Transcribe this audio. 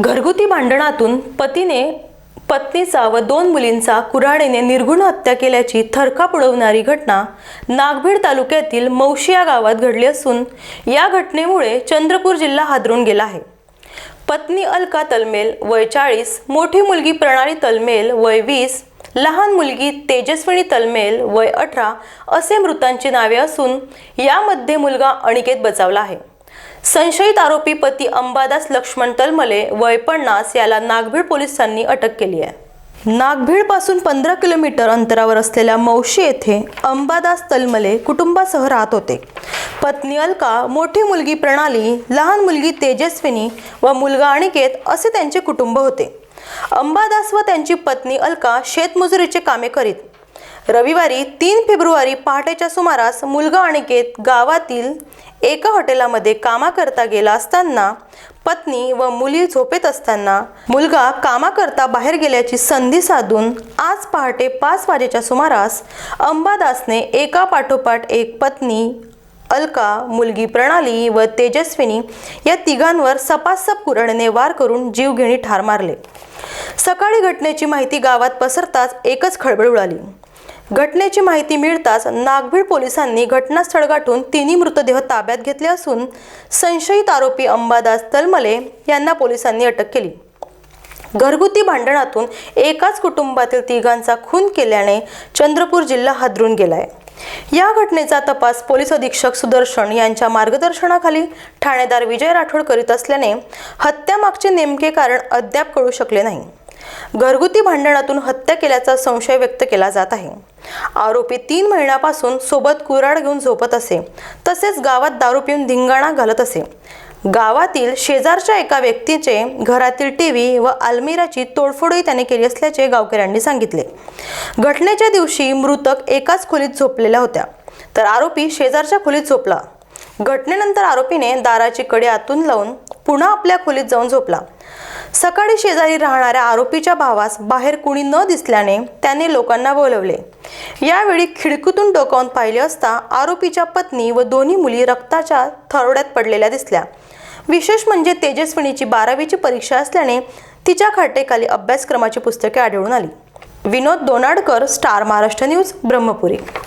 घरगुती भांडणातून पतीने पत्नीचा व दोन मुलींचा कुऱ्हाडीने निर्गुण हत्या केल्याची थरकाप उडवणारी घटना नागभीड तालुक्यातील मौशी या गावात घडली असून या घटनेमुळे चंद्रपूर जिल्हा हादरून गेला आहे. पत्नी अलका तलमेल वय चाळीस मोठी मुलगी प्रणाली तलमेल वय वीस लहान मुलगी तेजस्विनी तलमेल वय अठरा असे मृतांची नावे असून यामध्ये मुलगा अनिकेत बचावला आहे. संशयित आरोपी पती अंबादास लक्ष्मण तलमले वय पन्नास याला नागभीड पोलिसांनी अटक केली आहे. नागभीडपासून पंधरा किलोमीटर अंतरावर असलेल्या मौशी येथे अंबादास तलमले कुटुंबासह राहत होते. पत्नी अलका मोठी मुलगी प्रणाली लहान मुलगी तेजस्विनी व मुलगा अनिकेत असे त्यांचे कुटुंब होते. अंबादास व त्यांची पत्नी अलका शेतमजुरीचे कामे करीत रविवारी तीन फेब्रुवारी पहाटेच्या सुमारास मुलगा अनिकेत गावातील एका हॉटेलामध्ये कामाकरता गेला असताना पत्नी व मुली झोपेत असताना मुलगा कामाकरता बाहेर गेल्याची संधी साधून आज पहाटे पाच वाजेच्या सुमारास अंबादासने एका पाठोपाठ एक पत्नी अलका मुलगी प्रणाली व तेजस्विनी या तिघांवर सपासप कुऱ्हाडीने वार करून जीवघेणी ठार मारले. सकाळी घटनेची माहिती गावात पसरताच एकच खळबळ उडाली. घटनेची माहिती मिळताच नागभीड पोलिसांनी घटनास्थळ गाठून तिन्ही मृतदेह ताब्यात घेतले असून संशयित आरोपी अंबादास तलमले यांना पोलिसांनी अटक केली. घरगुती भांडणातून एकाच कुटुंबातील तिघांचा खून केल्याने चंद्रपूर जिल्हा हादरून गेलाय. या घटनेचा तपास पोलीस अधीक्षक सुदर्शन यांच्या मार्गदर्शनाखाली ठाणेदार विजय राठोड करीत असल्याने हत्यामागचे नेमके कारण अद्याप कळू शकले नाही. घरगुती भांडणातून हत्या केल्याचा संशय व्यक्त केला जात आहे. आरोपी तीन महिन्यापासून सोबत कुऱ्हाड घेऊन झोपत असे. तसेच गावात दारू पिऊन धिंगाणा घालत असे. गावातील शेजारच्या एका व्यक्तीचे घरातील टीव्ही व अलमिराची तोडफोडही त्याने केली असल्याचे गावकऱ्यांनी सांगितले. घटनेच्या दिवशी मृतक एकाच खोलीत झोपलेल्या होत्या. तर आरोपी शेजारच्या खोलीत झोपला. घटनेनंतर आरोपीने दाराची कडी आतून लावून पुन्हा आपल्या खोलीत जाऊन झोपला. सकाळी शेजारी राहणाऱ्या आरोपीच्या भावास बाहेर कुणी न दिसल्याने त्याने लोकांना बोलवले. यावेळी खिडकीतून डोकावून पाहिले असता आरोपीच्या पत्नी व दोन्ही मुली रक्ताच्या थरोड्यात पडलेल्या दिसल्या. विशेष म्हणजे तेजस्विनीची बारावीची परीक्षा असल्याने तिच्या खाटेखाली अभ्यासक्रमाची पुस्तके आढळून आली. Vinod Donadkar Star Maharashtra News Brahmapuri.